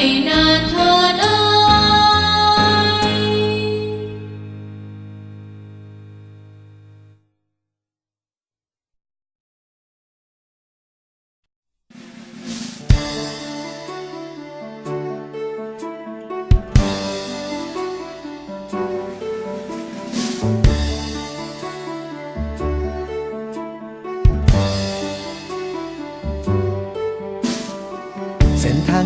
Marina.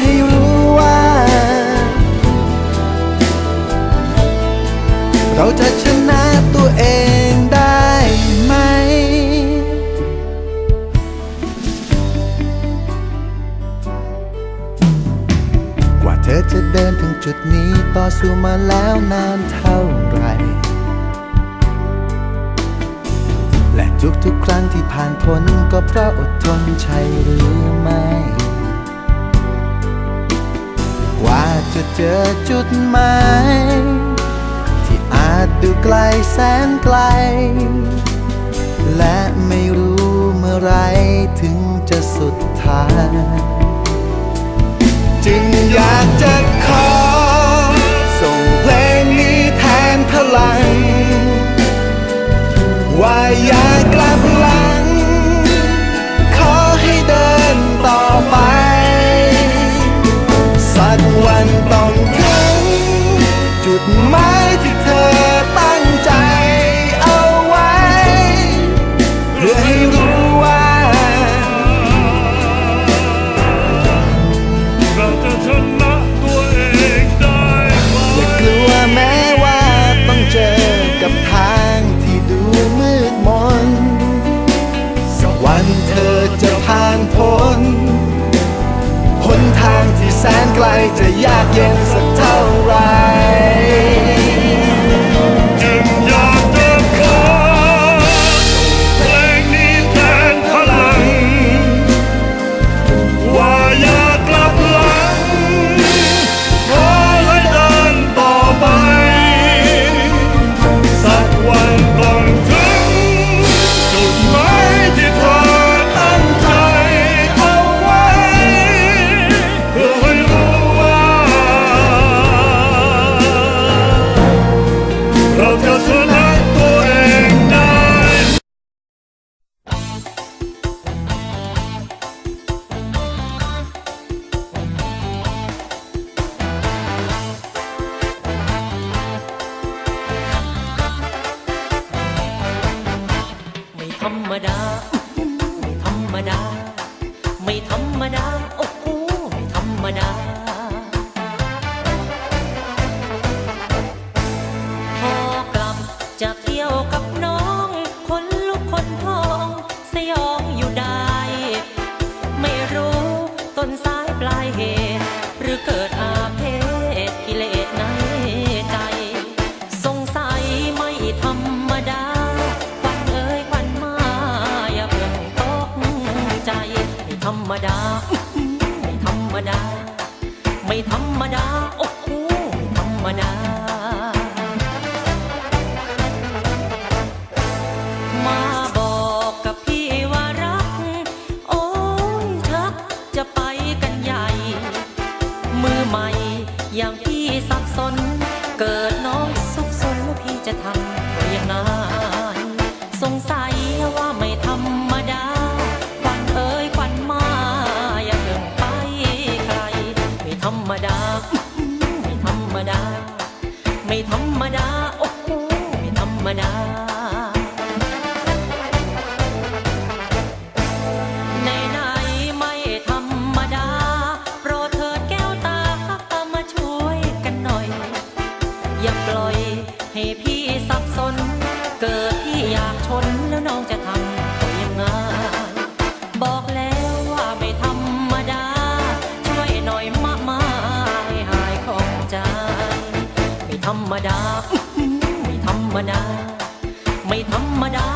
ให้รู้ว่า เราจะชนะตัวเองได้ไหม กว่าเธอจะเดินถึงจุดนี้ต่อสู้มาแล้วนานเท่าไหรและทุกๆครั้งที่ผ่านพ้นก็เพราะอดทนใช่หรือไม่ จะเจอจุดหมายที่อาจดูไกลแสนไกล และไม่รู้เมื่อไรถึงจะสุดทางจึงอยากจะขอ ธรรมดา ไม่ธรรมดา ไม่ธรรมดา โอ้โหไม่ธรรมดาพอกลับจากเที่ยวกับน้องคนลุกคนพองสยองอยู่ได้ ไม่รู้ต้นสายปลายเหตุ ใจ ไม่ธรรมดา ไม่ธรรมดา ไม่ธรรมดา โอ้โหไม่ธรรมดา ไม่ธรรมดา โอ้โหไม่ธรรมดา ในไหไม่ธรรมดา โปรดเถิแกวตามาช่วยกันหน่อย อย่าปล่อยให้พี่ ธรรมดา ไม่ธรรมดา ไม่ธรรมดา